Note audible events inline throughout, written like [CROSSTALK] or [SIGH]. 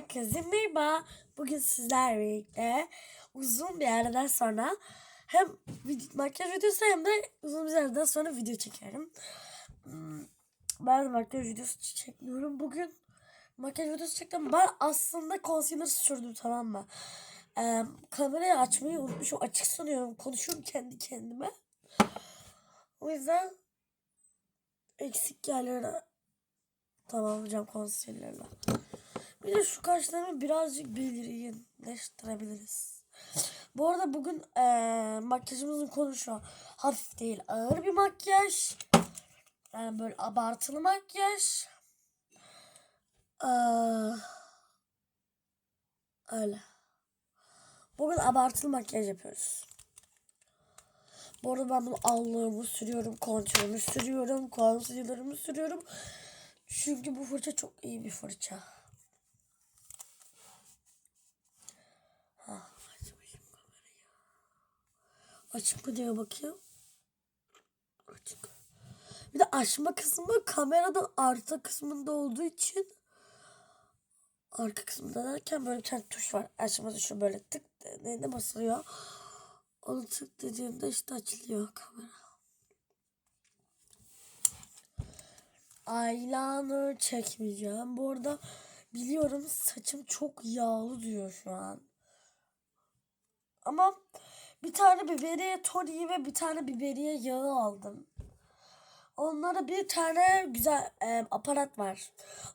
Herkese merhaba. Bugün sizlerle birlikte uzun bir aradan sonra hem makyaj videosu hem de uzun bir aradan sonra video çekerim. Hmm, Ben de makyaj videosu çekmiyorum. Bugün makyaj videosu çektim. Ben aslında concealer sürdüm tamam mı? Ee, kamerayı açmayı unutmuşum. Açık sanıyorum. Konuşuyorum kendi kendime. O yüzden eksik yerlere tamamlayacağım concealer'la. Bir de şu kaşlarımı birazcık belirginleştirebiliriz. Bu arada bugün eee makyajımızın konusu hafif değil ağır bir makyaj. Yani böyle abartılı makyaj. Eee, öyle. Bugün abartılı makyaj yapıyoruz. Bu arada ben bunu allığımı sürüyorum, kontürümü sürüyorum, concealer'ımı sürüyorum. Çünkü bu fırça çok iyi bir fırça. Ha, aç bakayım kamerayı. Açık diye bakayım. Açık. Bir de açma kısmı kameranın arka kısmında olduğu için arka kısmında derken böyle bir tane tuş var. Açma tuşu böyle tık dediğinde basılıyor. Onu tık dediğimde işte açılıyor kamera. Eyeliner çekmeyeceğim. Bu arada biliyorum saçım çok yağlı diyor şu an. Ama bir tane biberiye toniği ve bir tane biberiye yağı aldım. Onlara bir tane güzel e, aparat var.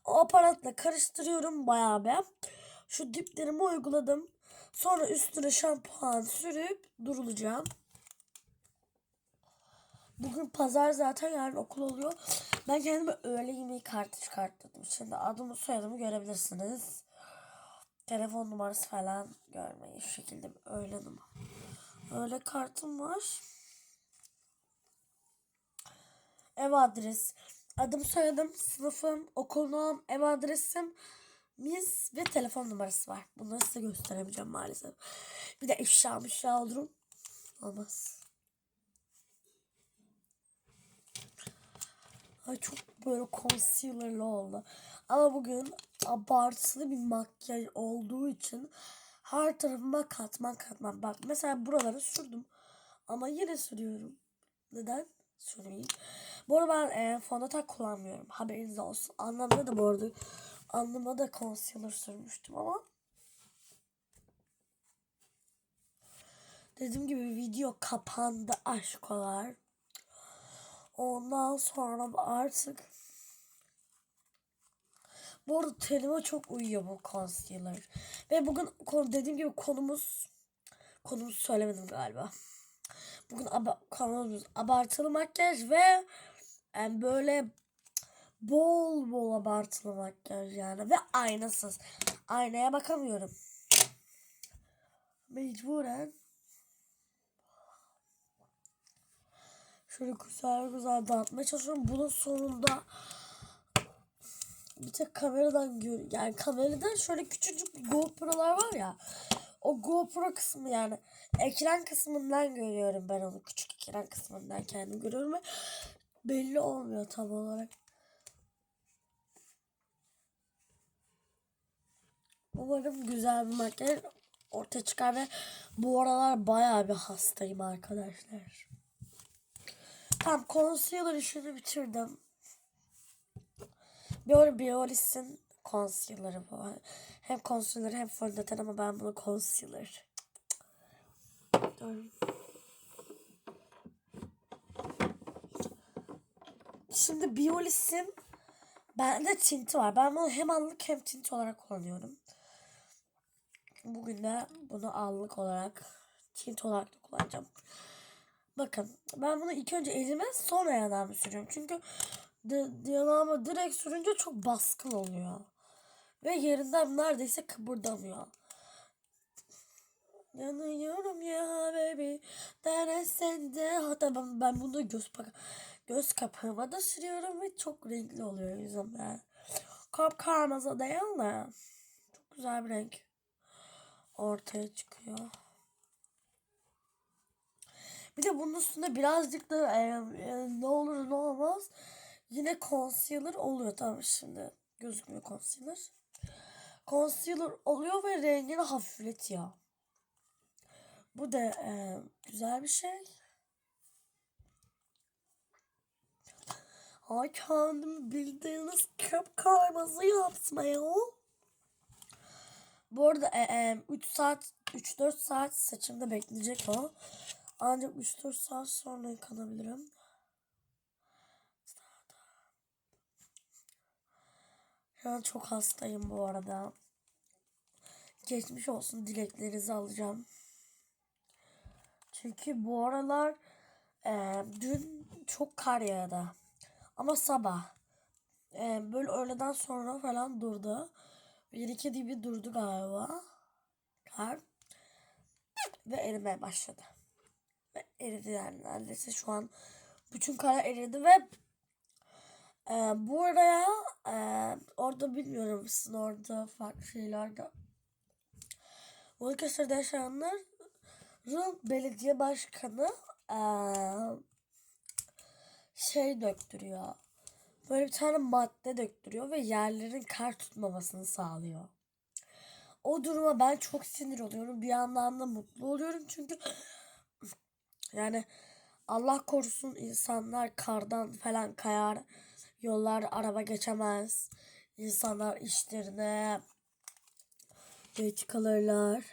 O aparatla karıştırıyorum bayağı bir. Şu diplerimi uyguladım. Sonra üstüne şampuan sürüp durulacağım. Bugün pazar zaten yarın okul oluyor. Ben kendime öğle yemeği kartı çıkarttım. Şimdi adımı soyadımı görebilirsiniz. Telefon numarası falan görmeyi şu şekilde öğle numara. Öyle kartım var. Ev adres. Adım soyadım, sınıfım, okulum, ev adresim, mis ve telefon numarası var. Bunları size gösteremeyeceğim maalesef. Bir de ifşa mışa olurum. Olmaz. Ay çok böyle concealer'lı oldu. Ama bugün abartılı bir makyaj olduğu için her tarafıma katman katman. Bak mesela buraları sürdüm. Ama yine sürüyorum. Neden? Süreyim. Bu arada ben e, fondöten kullanmıyorum. Haberiniz olsun. Anlamda da bu arada anlama da concealer sürmüştüm ama dediğim gibi video kapandı aşkolar. Ondan sonra artık bu arada tenime çok uyuyor bu concealer. Ve bugün dediğim gibi konumuz konumuzu söylemedim galiba. Bugün aba, konumuz abartılı makyaj ve yani böyle bol bol abartılı makyaj yani ve aynasız. Aynaya bakamıyorum. Mecburen Şöyle güzel güzel dağıtmaya çalışıyorum. Bunun sonunda bir tek kameradan gör yani kameradan şöyle küçücük GoPro'lar var ya. O GoPro kısmı yani ekran kısmından görüyorum ben onu. Küçük ekran kısmından kendim görüyorum ve belli olmuyor tam olarak. Umarım güzel bir makyaj ortaya çıkar ve bu aralar bayağı bir hastayım arkadaşlar. Tamam concealer işini bitirdim. Böyle Biolis'in concealer'ı bu. Hem concealer hem fondöten ama ben bunu concealer. Şimdi Biolis'in bende tinti var. Ben bunu hem anlık hem tint olarak kullanıyorum. Bugün de bunu anlık olarak tint olarak da kullanacağım. Bakın ben bunu ilk önce elime sonra yanağıma sürüyorum. Çünkü yanağıma direkt sürünce çok baskın oluyor. Ve yerinden neredeyse kıpırdamıyor. Yanıyorum ya baby. Deresen de hatta ben, ben bunu göz, göz kapağıma da sürüyorum ve çok renkli oluyor yüzümde. Kapkarmızı değil de çok güzel bir renk ortaya çıkıyor. Bir de bunun üstünde birazcık da e, e, ne olur ne olmaz yine concealer oluyor. Tamam şimdi gözükmüyor concealer. concealer oluyor ve rengini hafifletiyor. Bu da e, güzel bir şey. Ay kendimi bildiğiniz kıpkırmızı yapmaya. Bu arada e, e, 3 saat 3-4 saat saçımda bekleyecek o. Ancak 3-4 saat sonra yıkanabilirim. Şu an çok hastayım bu arada. Geçmiş olsun dileklerinizi alacağım. Çünkü bu aralar e, dün çok kar yağdı. Ama sabah. E, böyle öğleden sonra falan durdu. Bir iki gibi durdu galiba. Kar. Ve erimeye başladı. Ve eridi yani neredeyse şu an bütün kar eridi ve e, bu araya e, orada bilmiyorum sizin orada farklı şeylerde Balıkesir'de yaşayanların belediye başkanı e, şey döktürüyor. Böyle bir tane madde döktürüyor ve yerlerin kar tutmamasını sağlıyor. O duruma ben çok sinir oluyorum. Bir yandan da mutlu oluyorum çünkü [CLEARS THROAT] yani Allah korusun insanlar kardan falan kayar. Yollar araba geçemez. İnsanlar işlerine geç kalırlar.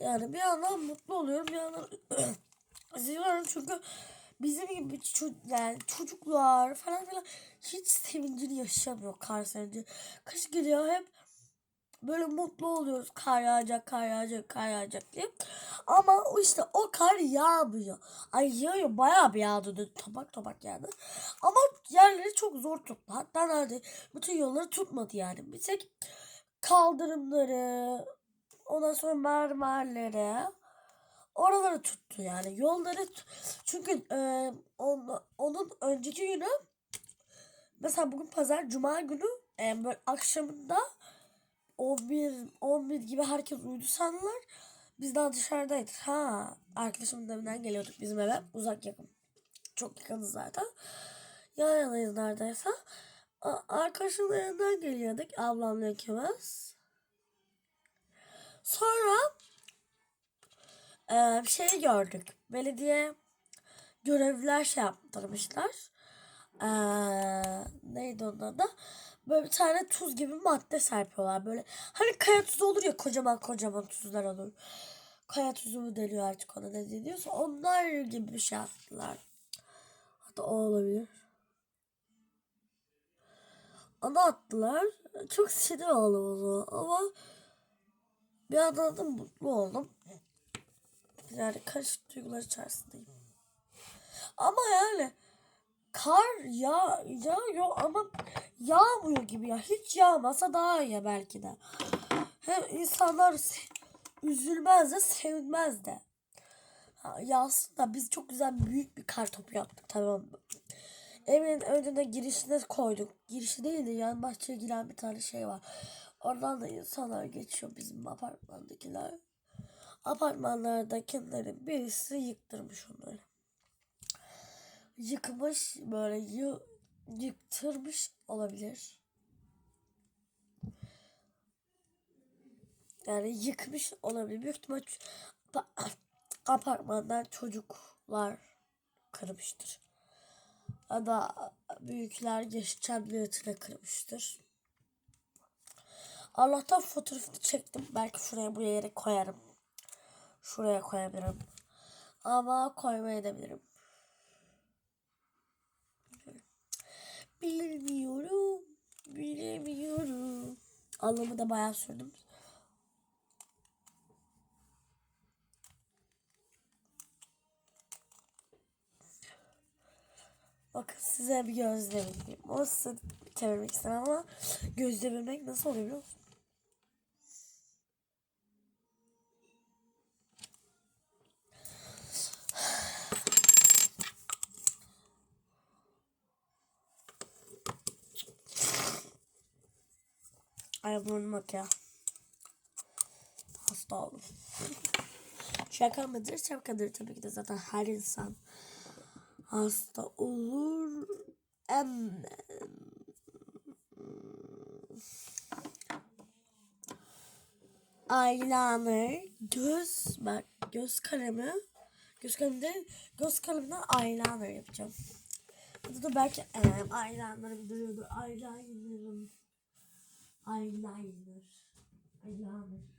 Yani bir yandan mutlu oluyorum bir yandan [CLEARS THROAT] üzülüyorum çünkü bizim gibi ço- yani çocuklar falan filan hiç sevincini yaşamıyor kar sevinci. Kış geliyor hep böyle mutlu oluyoruz kar yağacak kar yağacak kar yağacak diye. Ama işte o kar yağmıyor. Ay yağıyor bayağı bir yağdı dün topak topak yağdı. Ama yerleri çok zor tuttu. Hatta nerede bütün yolları tutmadı yani. Bir tek kaldırımları ondan sonra mermerleri oraları tuttu yani yolları çünkü e, on, onun önceki günü mesela bugün pazar cuma günü e, böyle akşamında 11 11 gibi herkes uyudu sandılar. Biz daha dışarıdaydık. Ha, arkadaşımın evinden geliyorduk bizim eve. Uzak yakın. Çok yakınız zaten. Yan yanayız neredeyse. Arkadaşımın evinden geliyorduk. Ablamla ikimiz. Sonra e, bir şey gördük. Belediye görevliler şey yaptırmışlar. E, neydi onun adı? Böyle bir tane tuz gibi madde serpiyorlar. Böyle hani kaya tuzu olur ya kocaman kocaman tuzlar olur. Kaya tuzu mu deniyor artık ona ne deniyorsa onlar gibi bir şey yaptılar. Hatta o olabilir. Onu attılar. Çok sinir oldum o zaman. Ama bir yandan da mutlu oldum. Yani karışık duygular içerisindeyim. Ama yani kar ya yağıyor ama yağmıyor gibi ya. Hiç yağmasa daha iyi belki de. Hem insanlar üzülmez de sevinmez de. Ha, yağsın da biz çok güzel büyük bir kar topu yaptık tamam mı? Evin önüne girişine koyduk. Girişi değil de yan bahçeye giren bir tane şey var. Oradan da insanlar geçiyor bizim apartmandakiler. Apartmanlardakilerin birisi yıktırmış onları. Yıkmış böyle yı, yıktırmış olabilir. Yani yıkmış olabilir. Büyük ihtimal [CLEARS THROAT] apartmandan çocuklar kırmıştır. Ya da büyükler geçen niyetine kırmıştır. Allah'tan fotoğrafını çektim. Belki şuraya buraya yere koyarım. Şuraya koyabilirim. Ama koymayabilirim. Bilmiyorum. Bilemiyorum. Anlamı da bayağı sürdüm. Bakın size bir gözlemeyeyim. O size çevirmek ama gözlememek nasıl oluyor biliyor musun? bulmak ya. Hasta oldum. Şaka mıdır? Şakadır tabii ki de zaten her insan hasta olur. Em eyeliner, göz bak göz kalemi. Göz kalemde göz kalemden eyeliner yapacağım. Bu da belki e, eyeliner'ım duruyordu. Eyeliner'ım. Eyeliner. Eyeliner.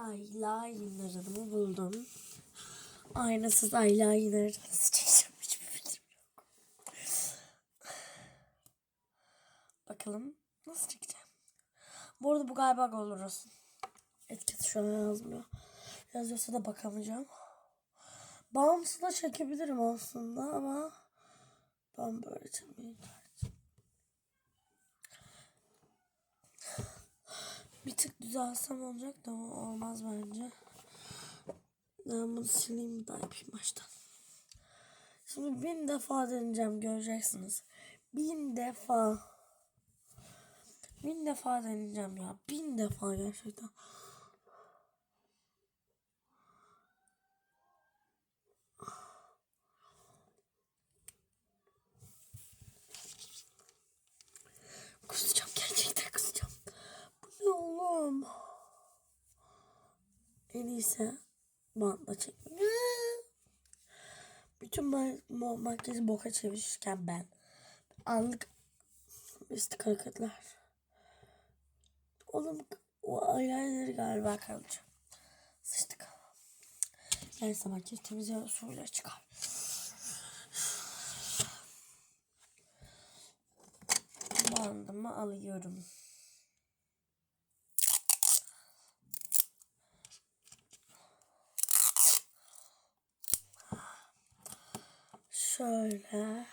Eyeliner'ımı buldum. Aynasız eyeliner nasıl çekeceğim hiçbir fikrim yok. Bakalım nasıl çekeceğim. Bu arada bu galiba olsun. Etiketi şu an yazmıyor. Yazıyorsa da bakamayacağım. Bağımsız da çekebilirim aslında ama ben böyle çekmeyi Bir tık düzelsem olacak da olmaz bence. Ben bunu sileyim daha yapayım baştan. Şimdi bin defa deneyeceğim göreceksiniz. Bin defa. Bin defa deneyeceğim ya. Bin defa gerçekten. Kusacağım oğlum? En iyisi bantla çekmek. Bütün ma- ma- makyajı boka çevirirken ben. Anlık mistik hareketler. Oğlum o eyeliner'i galiba kalacak. Sıçtık. Neyse makyaj temizliyor suyla çıkar. Bandımı alıyorum. Şöyle.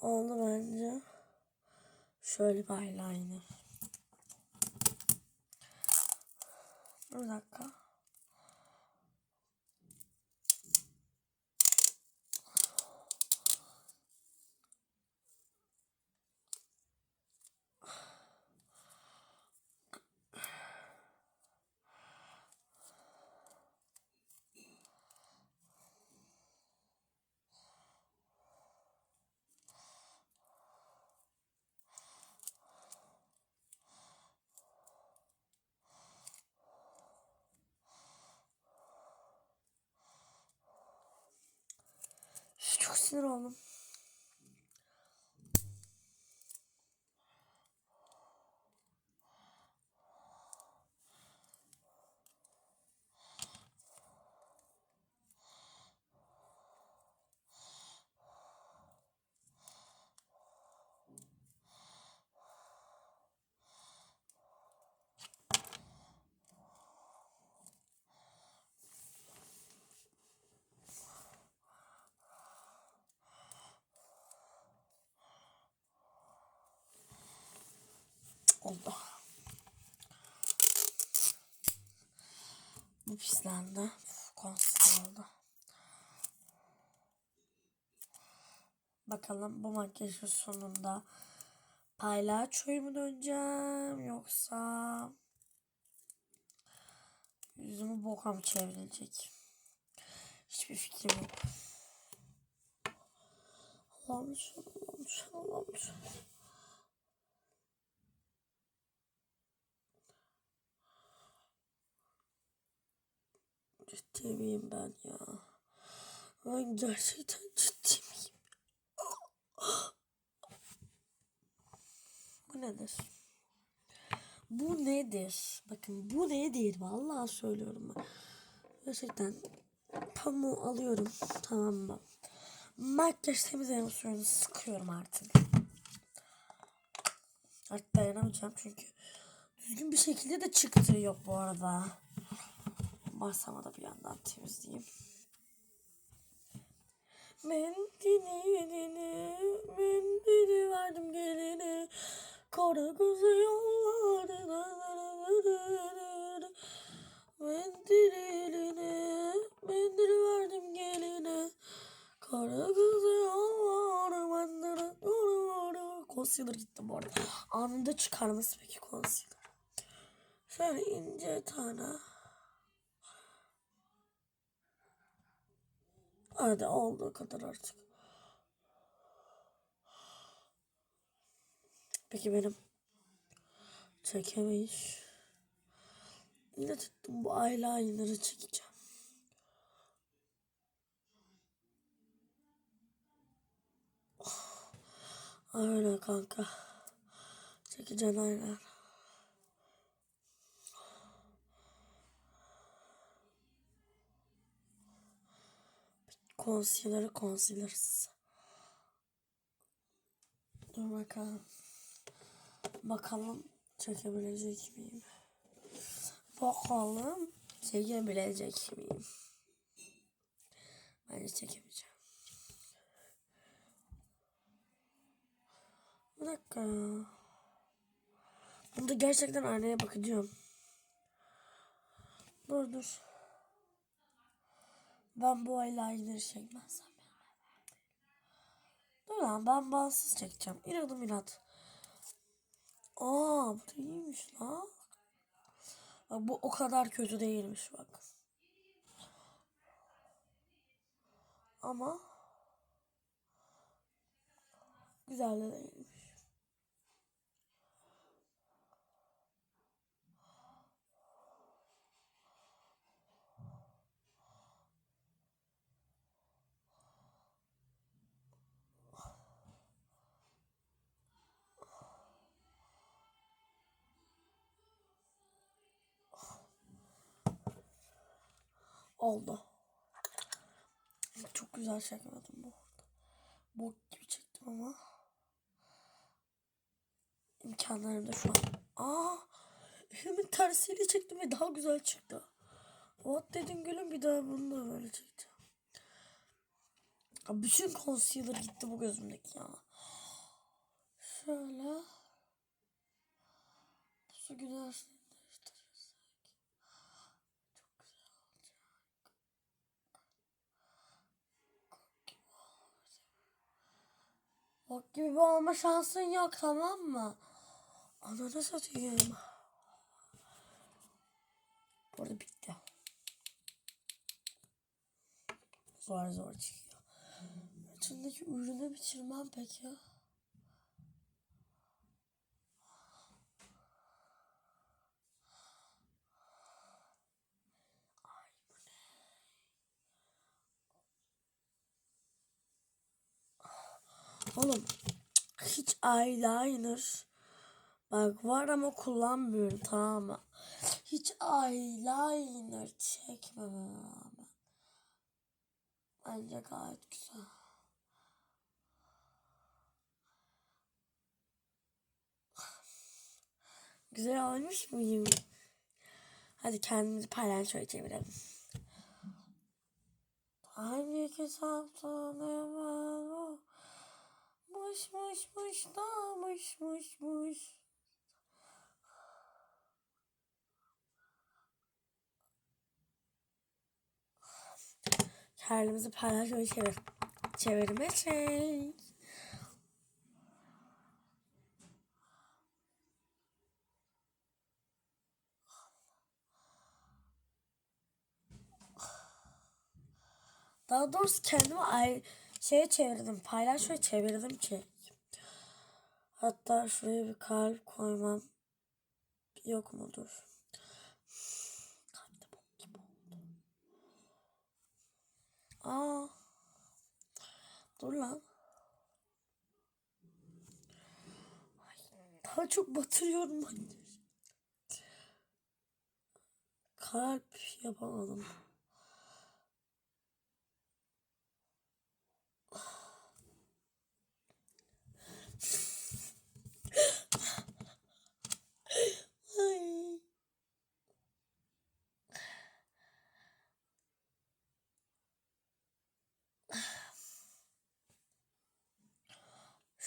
Oldu bence. Şöyle bir eyeliner. Bir dakika. 就是我 Oldu. Bu pislendi. Konser oldu. Bakalım bu makyajın sonunda palyaçoya mu döneceğim yoksa yüzümü boka mı çevrilecek? Hiçbir fikrim yok. Allah'ım lütfen, Allah'ım Ciddi miyim ben ya? Ben gerçekten ciddi miyim? Bu nedir? Bu nedir? Bakın bu nedir? Vallahi söylüyorum ben. Gerçekten pamuğu alıyorum. Tamam mı? Makyaj temizleme suyunu sıkıyorum artık. Artık dayanamayacağım çünkü düzgün bir şekilde de çıktı yok bu arada. Masama da bir yandan temizleyeyim. Mendilini, mendili verdim gelini. Kara kızı yolladı. Mendilini, mendili verdim geline. Kara kızı yolladı. Mendili, Concealer gitti bu arada. Anında çıkarması peki concealer. Şöyle ince tane. Hadi olduğu kadar artık. Peki benim çekemeyiş. Yine tuttum bu eyeliner'ı çekeceğim. Öyle kanka. Çekeceğim eyeliner. Concealer'ı concealer'sız. Dur bakalım. Bakalım çekebilecek miyim? Bakalım çekebilecek miyim? Bence çekemeyeceğim. Bir dakika. Bunda gerçekten aynaya bakacağım. Dur dur. Ben bu eyeliner'ı çekmezsem. Dur lan ben bağımsız çekeceğim. İnadım inat. Aa bu da iyiymiş lan. Bak bu o kadar kötü değilmiş bak. Ama güzel de değilmiş. Oldu. Çok güzel çekmedim bu arada. Bok gibi çektim ama. İmkanlarım da şu an. Aa, elimin tersiyle çektim ve daha güzel çıktı. What dedin gülüm bir daha bunu da böyle çekeceğim. Bütün concealer gitti bu gözümdeki ya. Şöyle. Bu güneşliğini Bok gibi olma şansın yok tamam mı? Ananı satayım. Burada bitti. Zor zor çıkıyor. İçindeki ürünü bitirmem peki. Oğlum hiç eyeliner bak var ama kullanmıyorum tamam mı? Hiç eyeliner çekmeme rağmen bence gayet güzel. Güzel olmuş muyum? Hadi kendimizi palyaçoya çevirelim. Hangi kitaptan hemen o Mış mış mış da mış mış mış. Kendimizi palyaçoya çevir. Çevirme çek. Daha doğrusu kendimi ay şeye çevirdim. Paylaşmaya çevirdim ki. Hatta şuraya bir kalp koymam yok mudur? Kalpte bok gibi oldu. Aa. Dur lan. Ay, daha çok batırıyorum ben. Kalp yapamadım.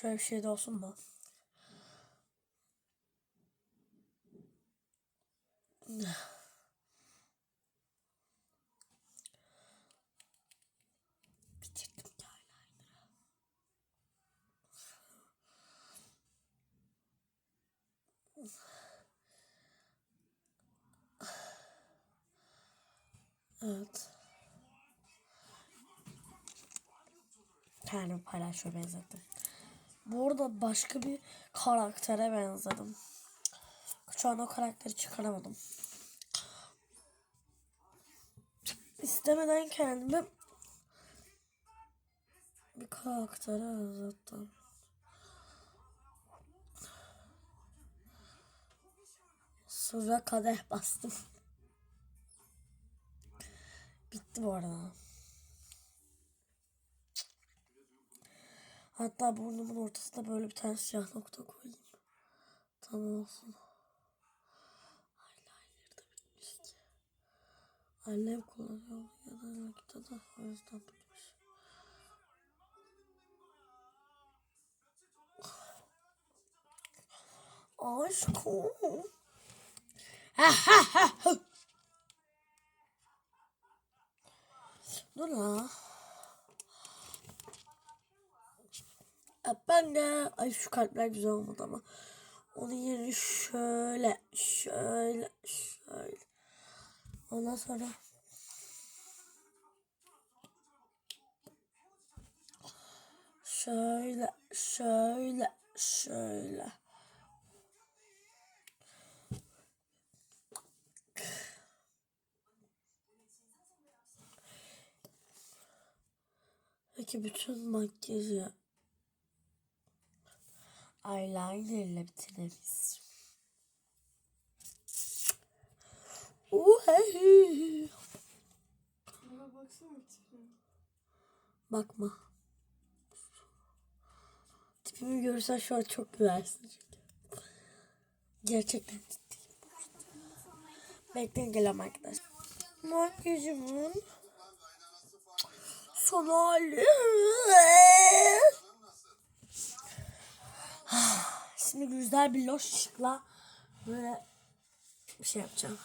Şöyle bir şey de olsun mu? Bitirdim ya eyeliner'ı. Evet. Kendimi paylaşıyor benzettim. Bu arada başka bir karaktere benzedim. Şu an o karakteri çıkaramadım. İstemeden kendimi bir karaktere benzettim. Sonra kadeh bastım. Bitti bu arada. Hatta burnumun ortasına böyle bir tane siyah nokta koyayım. Tamam olsun. Eyeliner da bitmiş ki. Annem kullanıyor ya da nakite de o yüzden bitmiş. Aşkım. [LAUGHS] Dur la. Ben de ay şu kalpler güzel olmadı ama. Onun yerine şöyle şöyle şöyle. Ondan sonra şöyle şöyle şöyle. Peki bütün makyajı eyeliner ile baksana tipine. Bakma. Tipimi görürsen şu an çok güzelsin çünkü. Gerçekten ciddiyim. Bekleyin gelen arkadaş. Makyajımın son hali. Şimdi güzel bir loş ışıkla böyle bir şey yapacağım.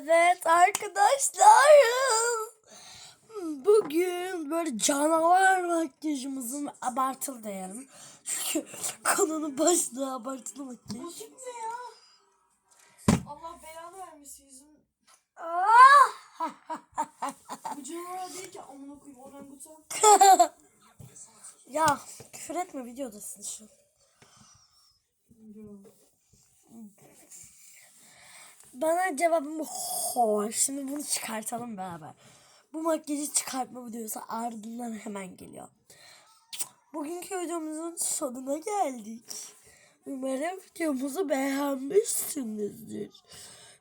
Evet arkadaşlar. Bugün böyle canavar makyajımızın abartılı diyelim. Çünkü konunun başlığı abartılı makyaj. Bu kim ne ya? Allah belanı vermesin yüzüm. Bu canavar değil ki amına koyayım orangutan. [LAUGHS] ya küfür etme videodasın şu. An. Bana cevabım hoş. Şimdi bunu çıkartalım beraber. Bu makyajı çıkartma videosu ardından hemen geliyor. Bugünkü videomuzun sonuna geldik. Umarım videomuzu beğenmişsinizdir.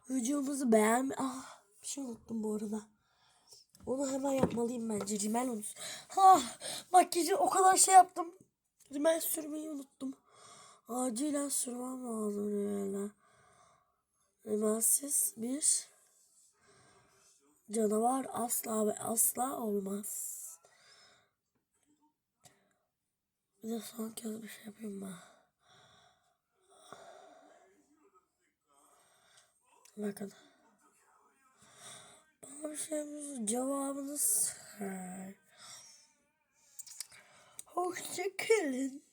Videomuzu beğen... Ah bir şey unuttum bu arada. Onu hemen yapmalıyım bence. Rimel unut. Ha, makyajı o kadar şey yaptım. Rimel sürmeyi unuttum. Acilen sürmem lazım rimel'e. Rimelsiz bir canavar asla ve asla olmaz. Bir de son kez bir şey yapayım ben. Bakın. Bana bir şeyimizin cevabınız. Hoşçakalın.